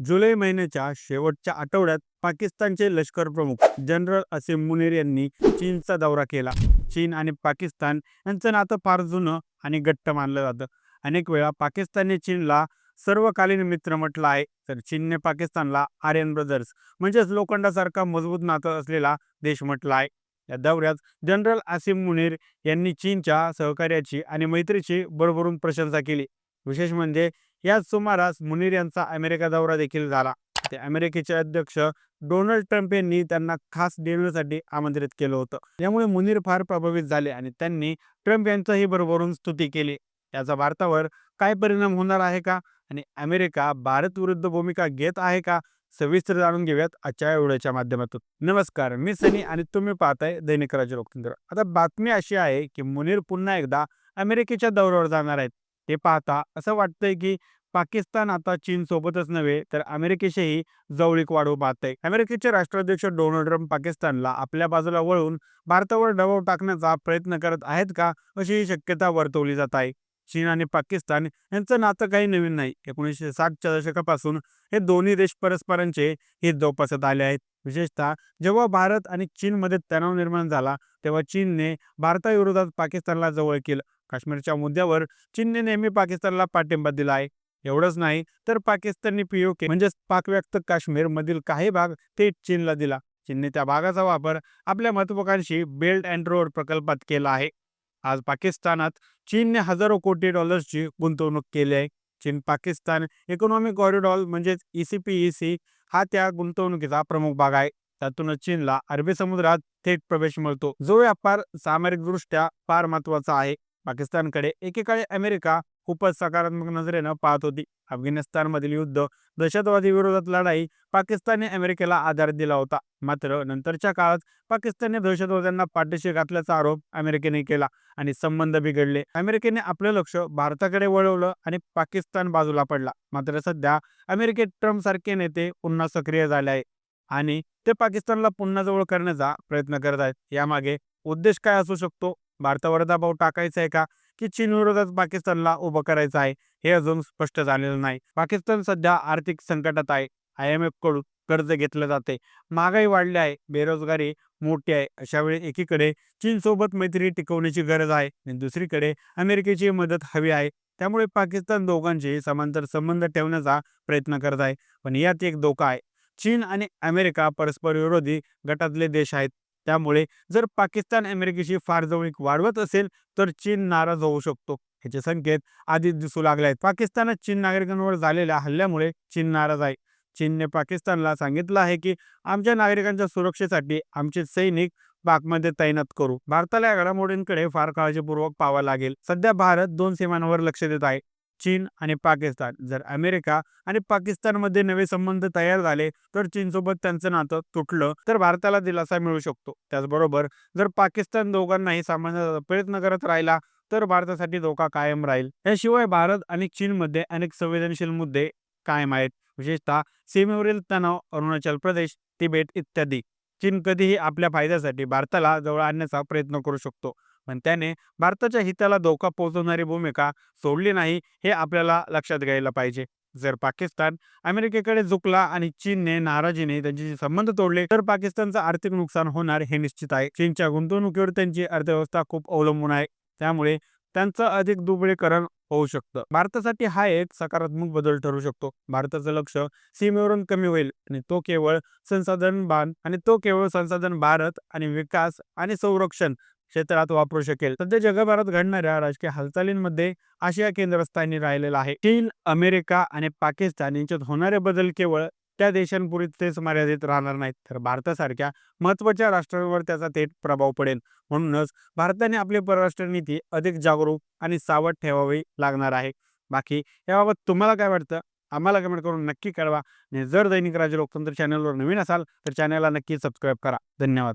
जुलै महिन्याच्या शेवटच्या आठवड्यात पाकिस्तानचे लष्कर प्रमुख जनरल असीम मुनीर यांनी चीनचा दौरा केला. चीन आणि पाकिस्तान यांचं नातं फार जुनं आणि घट्ट मानलं जातं. अनेक वेळा पाकिस्तानने चीनला सर्वकालीन मित्र म्हटलं आहे तर चीनने पाकिस्तानला आर्यन ब्रदर्स म्हणजेच लोखंडासारखा मजबूत नातं असलेला देश म्हटला आहे. या दौऱ्यात जनरल आसिम मुनीर यांनी चीनच्या सहकार्याची आणि मैत्रीची भरभरून प्रशंसा केली. विशेष म्हणजे याच सुमारास मुनीर यांचा अमेरिका दौरा देखील झाला. ते अमेरिकेचे अध्यक्ष डोनाल्ड ट्रम्प यांनी त्यांना खास डिनरसाठी आमंत्रित केलं होतं. यामुळे मुनीर फार प्रभावित झाले आणि त्यांनी ट्रम्प यांचाही भरभरून स्तुती केली. याचा भारतावर काय परिणाम होणार आहे का? आणि अमेरिका भारत विरुद्ध भूमिका घेत आहे का? सविस्तर जाणून घेऊयात आजच्या एवढ्याच्या व्हिडिओच्या माध्यमातून. नमस्कार मी सनी आणि तुम्ही पाहताय दैनिक राज्य लोकतंत्र. आता बातमी अशी आहे की मुनीर पुन्हा एकदा अमेरिकेच्या दौऱ्यावर जाणार आहेत. ते पाहता. असं वाटतंय की पाकिस्तान आता चीन सोबतच नव्हे तर अमेरिकेशीही जवळीक वाढवू पाहते अमेरिकेचे राष्ट्राध्यक्ष डोनाल्ड ट्रम्प पाकिस्तानला आपल्या बाजूला वळून भारतावर दबाव टाकण्याचा प्रयत्न करत आहेत का अशी ही शक्यता वर्तवली जात आहे. चीन आणि पाकिस्तान यांचं नातं काही नवीन नाही. एकोणीसशे साठच्या दशकापासून हे दोन्ही देश परस्परांचे हित जोपासत आले आहेत. विशेषतः जेव्हा भारत आणि चीनमध्ये तणाव निर्माण झाला तेव्हा चीनने भारताविरोधात पाकिस्तानला जवळ केलं. काश्मीरच्या मुद्द्यावर चीनने नेहमी पाकिस्तानला पाठिंबा दिला आहे. एवढंच नाही तर पाकिस्तानने पीओके म्हणजेच पाकव्याप्त काश्मीर मधील काही भाग थेट चीनला दिला. चीनने त्या भागाचा वापर आपल्या महत्वाकांक्षी बेल्ट अँड रोड प्रकल्पात केला आहे. आज पाकिस्तानात चीनने हजारो कोटी डॉलर्सची गुंतवणूक केली आहे. चीन पाकिस्तान इकॉनॉमिक कॉरिडॉर म्हणजेच ईसीपीईसी हा त्या गुंतवणुकीचा प्रमुख भाग आहे. त्यातूनच चीनला अरबी समुद्रात थेट प्रवेश मिळतो. जो व्यापार सामरिकदृष्ट्या फार महत्त्वाचा आहे. पाकिस्तानकडे. एकेकाळी अमेरिका खूपच सकारात्मक नजरेनं पाहत होती. अफगाणिस्तानमधील युद्ध दहशतवादी विरोधात लढाई पाकिस्तानने अमेरिकेला आधार दिला होता. मात्र नंतरच्या काळात पाकिस्तानने दहशतवाद्यांना पाठीशी घातल्याचा आरोप अमेरिकेने केला आणि संबंध बिघडले. अमेरिकेने आपलं लक्ष भारताकडे वळवलं आणि पाकिस्तान बाजूला पडला. मात्र सध्या अमेरिकेत ट्रम्प सारखे नेते पुन्हा सक्रिय झाले आहे आणि ते पाकिस्तानला पुन्हा जवळ करण्याचा प्रयत्न करत आहेत. यामागे उद्देश काय असू शकतो? भारतावर दबाव टाकायचा आहे का? की चीन विरोधात पाकिस्तानला उभं करायचं आहे? हे अजून स्पष्ट झालेलं नाही. पाकिस्तान सध्या आर्थिक संकटात आहे. आय एम एफकडून कर्ज घेतलं जाते. महागाई वाढली आहे. बेरोजगारी मोठी आहे. अशा वेळी एकीकडे चीन सोबत मैत्री टिकवण्याची गरज आहे आणि दुसरीकडे अमेरिकेची मदत हवी आहे. त्यामुळे पाकिस्तान दोघांचे समांतर संबंध ठेवण्याचा प्रयत्न करत आहे. पण यात एक धोका आहे. चीन आणि अमेरिका परस्पर विरोधी गटातले देश आहेत. त्यामुळे जर पाकिस्तान अमेरिकेशी फार जवळीक वाढवत असेल तर चीन नाराज होऊ शकतो. ह्याचे संकेत आधीच दिसू लागले आहेत. पाकिस्तानात चीन नागरिकांवर झालेल्या हल्ल्यामुळे चीन नाराज आहे. चीनने पाकिस्तानला सांगितलं आहे की आमच्या नागरिकांच्या सुरक्षेसाठी आमचे सैनिक पाकमध्ये तैनात करू. भारताला या घडामोडींकडे फार काळजीपूर्वक पाहावं लागेल. सध्या भारत दोन सीमांवर लक्ष देत आहे. चीन आणि पाकिस्तान. जर अमेरिका आणि पाकिस्तानमध्ये नवे संबंध तयार झाले तर चीनसोबत त्यांचं नातं तुटलं तर भारताला दिलासा मिळू शकतो. त्याचबरोबर जर पाकिस्तान दोघांनाही सांभाळण्याचा प्रयत्न करत राहिला तर भारतासाठी धोका कायम राहील. याशिवाय भारत आणि चीनमध्ये अनेक संवेदनशील मुद्दे कायम आहेत. विशेषतः सीमेवरील तणाव अरुणाचल प्रदेश तिबेट इत्यादी. चीन कधीही आपल्या फायद्यासाठी भारताला जवळ आणण्याचा प्रयत्न करू शकतो. पण त्याने भारताच्या हिताला धोका पोहोचवणारी भूमिका सोडली नाही हे आपल्याला लक्षात घ्यायला पाहिजे. जर पाकिस्तान अमेरिकेकडे झुकला आणि चीनने नाराजीने त्यांचे संबंध तोडले तर पाकिस्तानचं आर्थिक नुकसान होणार हे निश्चित आहे. चीनच्या गुंतवणुकीवर त्यांची अर्थव्यवस्था खूप अवलंबून आहे. त्यामुळे त्यांचं अधिक दुबळीकरण होऊ शकतं. भारतासाठी हा एक सकारात्मक बदल ठरू शकतो. भारताचं लक्ष सीमेवरून कमी होईल आणि तो केवळ संसाधन बांध आणि तो केवळ संसाधन भारत आणि विकास आणि संरक्षण क्षेत्रात वापरू शकेल. सध्या जगभरात घडणाऱ्या राजकीय हालचालींमध्ये आशिया केंद्रस्थानी राहिलेला आहे. चीन अमेरिका आणि पाकिस्तान यांच्यात होणारे बदल केवळ त्या देशांपुरतेच मर्यादित राहणार नाहीत. तर भारतासारख्या महत्त्वाच्या राष्ट्रांवर त्याचा थेट प्रभाव पडेल. म्हणूनच भारताने आपली परराष्ट्र नीती अधिक जागरूक आणि सावध ठेवावी लागणार आहे. बाकी याबाबत तुम्हाला काय वाटतं? आम्हाला कमेंट करून नक्की कळवा. आणि जर दैनिक राज्य लोकतंत्र चॅनलवर नवीन असाल तर चॅनलला नक्की सबस्क्राईब करा. धन्यवाद.